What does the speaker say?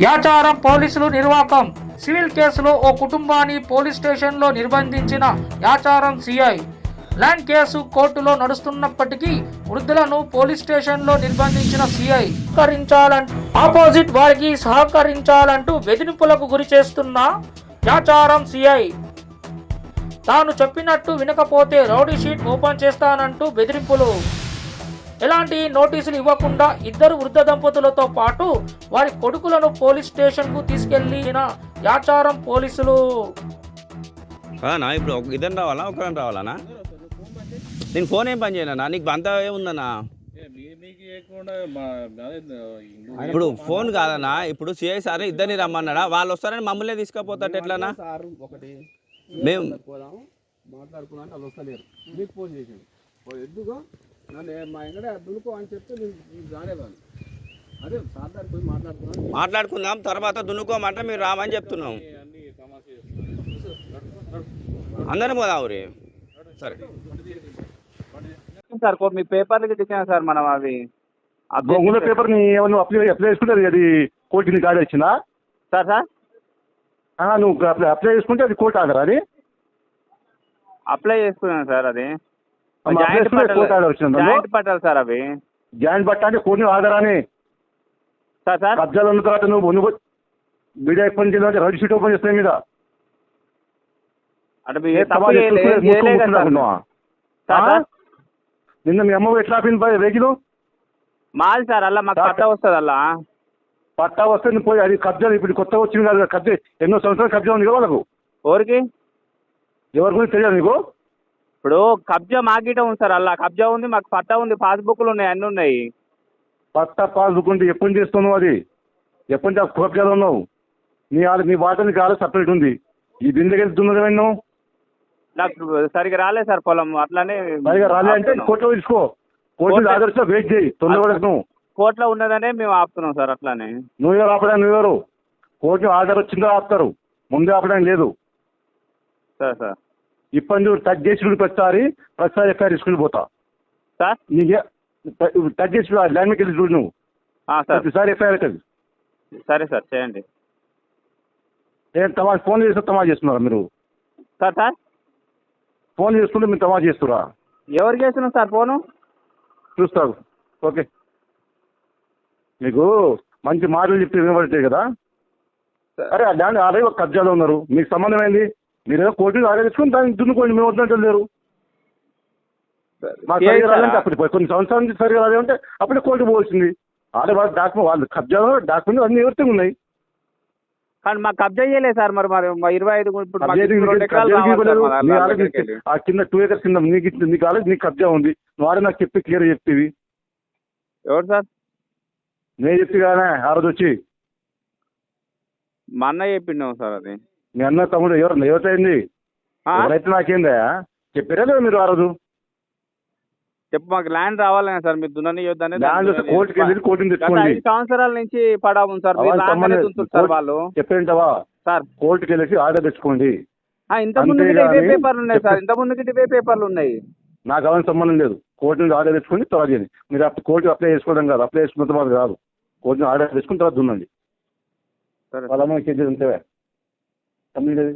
యాచారం పోలీసులు నిర్వాకం. సివిల్ కేసులో ఓ కుటుంబాన్ని పోలీస్ స్టేషన్లో నిర్బంధించిన యాచారం సిఐ. ల్యాండ్ కేసు కోర్టులో నడుస్తున్నప్పటికీ వృద్ధులను పోలీస్ స్టేషన్లో నిర్బంధించిన సిఐ. సహకరించాలంటూ ఆపోజిట్ వారికి సహకరించాలంటూ బెదిరింపులకు గురి చేస్తున్న యాచారం సిఐ. తాను చెప్పినట్టు వినకపోతే రౌడీ షీట్ ఓపెన్ చేస్తానంటూ బెదిరింపులు. ఎలాంటి నోటీసులు ఇవ్వకుండా ఇద్దరు వృద్ధ దంపతులతో పాటు వారి కొడుకులను పోలీస్ స్టేషన్కు తీసుకెళ్ళిన యాచారం పోలీసులు. ఇప్పుడు ఇద్దరు రావాలా? ఒకరిని రావాలనా? నేను ఫోన్ ఏం పని చేయనా నీకు అంత ఏముందన్నా ఇప్పుడు ఫోన్ కాదన్నా? ఇప్పుడు సిఐ సార్ ఇద్దరిని రమ్మన్నాడా? వాళ్ళు వస్తారని మమ్మల్ని తీసుకుపోతాట ఎట్లనా సార్ ఒకటి మేము పోదాము మాట్లాడుకున్నాను వాళ్ళు వస్తలేరు. మీకు ఫోన్ చేసాడు ఎందుకు? మా అని చెప్తే నేను నేను రాలేదాన్ని అదే సార్ దగ్గర పోయి మాట్లాడుకున్నాను మాట్లాడుకుందాం తర్వాత దున్నుకోమంటే మీరు రామని చెప్తున్నాం. అందరం పోదాం సరే. సార్ మీ పేపర్లకి తెచ్చాను సార్ మనం అవి? గొంగుల పేపర్ని ఏమన్నా అప్లై అప్లై చేసుకుంటే అది కోర్టు నీకు ఆర్డర్ ఇచ్చిందా సార్ సార్? ఆ, నువ్వు అప్లై అప్లై చేసుకుంటే అది కోర్టు ఆర్డర్ అది? అప్లై చేసుకున్నాను సార్ అది. జాయింట్ పట్టాలి? జాయింట్ సార్ అవి. జాయింట్ బట్ట అంటే ఆర్డర్ అని సార్ సార్? కబ్జాలు ఉన్న తర్వాత నువ్వు నువ్వు మీడియా ఓపెన్ చేయాలంటే రెడ్ షీట్ ఓపెన్ చేస్తాయి మీద. అంటే నిన్న మీ అమ్మ ఎట్లా ఆపింది వెహికల్ మాది సార్ అలా మాకు పట్ట వస్తుంది అలా పట్టా వస్తే నువ్వు పోయి అది కబ్జాలు ఇప్పుడు కొత్తగా వచ్చింది కదా కబ్జా ఎన్నో సంవత్సరాలు కబ్జా ఉంది కదా వాళ్ళకు. ఊరికి ఎవరి గురించి తెలియదు నీకు? ఇప్పుడు కబ్జా మాకిట ఉంది సార్ అలా కబ్జా ఉంది మాకు పట్టా ఉంది పాస్బుక్లు ఉన్నాయి అన్నీ ఉన్నాయి. పట్టా పాస్ ఉంటే ఎప్పటి నుంచి చేస్తున్నావు అది? ఎప్పటి నుంచి ఆ కబ్జాలు ఉన్నావు? నీ ఆలు నీ వాటర్ నీకు ఆలు సపరేట్ ఉంది. ఈ బిందెకి వెళ్తున్నది నువ్వు నాకు సరిగా రాలేదు సార్ పొలం అట్లానే పైగా రాలే అంటే. కోర్టులో తీసుకో. కోర్టు ఆదర్శ వెయిట్ చేయి. తొందరపడకు నువ్వు. కోర్టులో ఉన్నదనే మేము ఆపుతున్నాం సార్ అట్లానే. నువ్వు ఎవరు ఆపడా నువ్వెవరు కోర్టు ఆర్డర్ వచ్చిందో ఆపుతారు. ముందే ఆపడానికి లేదు. Sir sir. ఇప్పటి నుంచి టచ్ చేసి ప్రతిసారి ప్రతిసారి ఎఫ్ఐఆర్ తీసుకుని పోతా. సార్? నీకే టచ్ చేసి ల్యాండ్ మీకు వెళ్ళి చూడు నువ్వు. సార్. ప్రతిసారి ఎఫ్ఐఆర్ అవుతుంది సరే సార్ చేయండి. నేను తమా ఫోన్ చేస్తే తమా చేస్తున్నారా మీరు? Sir sir? ఫోన్ చేసుకుంటే మీరు తమా చేస్తురా? ఎవరికి చేస్తున్నాం సార్ ఫోను? చూస్తావు. ఓకే. మీకు మంచి మాటలు చెప్తే వినబడతాయి కదా? అరే ఆ ల్యాండ్ ఆల్రెడీ ఒక కబ్జాలో ఉన్నారు. మీకు సంబంధం ఏంది? మీరు ఏదో కోర్టు ఆర్డర్ తెచ్చుకుని దాన్ని దున్నుకోండి మేము వద్దంటే లేరు. అప్పుడు కొన్ని సంవత్సరాల నుంచి సరిగా రాలంటే అప్పుడే కోర్టు పోవాల్సింది. ఆల్రెడీ వాళ్ళ డాక్యుమెంట్ వాళ్ళు కబ్జాలో డాక్యుమెంట్ అన్ని ఎవరితో ఉన్నాయి? కానీ మాకు కబ్జా చేయలేదు సార్ మరి మరి మా ఇరవై ఐదు కబ్జా కబ్జా నీ వెళ్ళి. ఆ కింద టూ ఏకర్స్ కింద నీకు ఇచ్చింది. నీకు ఆల్రెడీ నీకు కబ్జా ఉంది. ఆడే నాకు చెప్పి క్లియర్ చెప్తివి. ఎవరు సార్? నేను చెప్తే కానీ ఆ రోజు వచ్చి. మా అన్న చెప్పిండు సార్ అది. మీ అన్న తమ్ముడు ఎవరు ఎవరైంది? ఎవరైతే నాకేందా? చెప్పారా లేదా మీరు ఆ రోజు? చెప్పు మాకు ల్యాండ్ రావాలనే సార్ మీరు దున్ననియొద్దని ల్యాండ్ కోర్టుకి వెళ్ళి కోర్టుని తెచ్చుకోండి. ఐదు సంవత్సరాల నుంచి పడా ఉంది సార్ మీరు సార్ వాళ్ళు. చెప్పేంటవా సార్. కోర్టుకి వెళ్ళేసి ఆర్డర్ తెచ్చుకోండి. ఇంత ముందు ఇవే పేపర్లు ఉన్నాయి సార్ ఇంత ముందుకి ఇవే పేపర్లు ఉన్నాయి. నాకు అవన్నీ సంబంధం లేదు. కోర్టు నుంచి ఆర్డర్ తెచ్చుకొని తర్వాత చేయండి. మీరు అప్పుడు కోర్టు అప్లై చేసుకోవడం కాదు అప్లై చేసుకున్న తర్వాత కాదు. కోర్టు నుంచి ఆర్డర్ తెచ్చుకున్న తర్వాత దున్నండి. సరే వాళ్ళ అమ్మ కేజీ ఉంటే కంప్లీట్ అది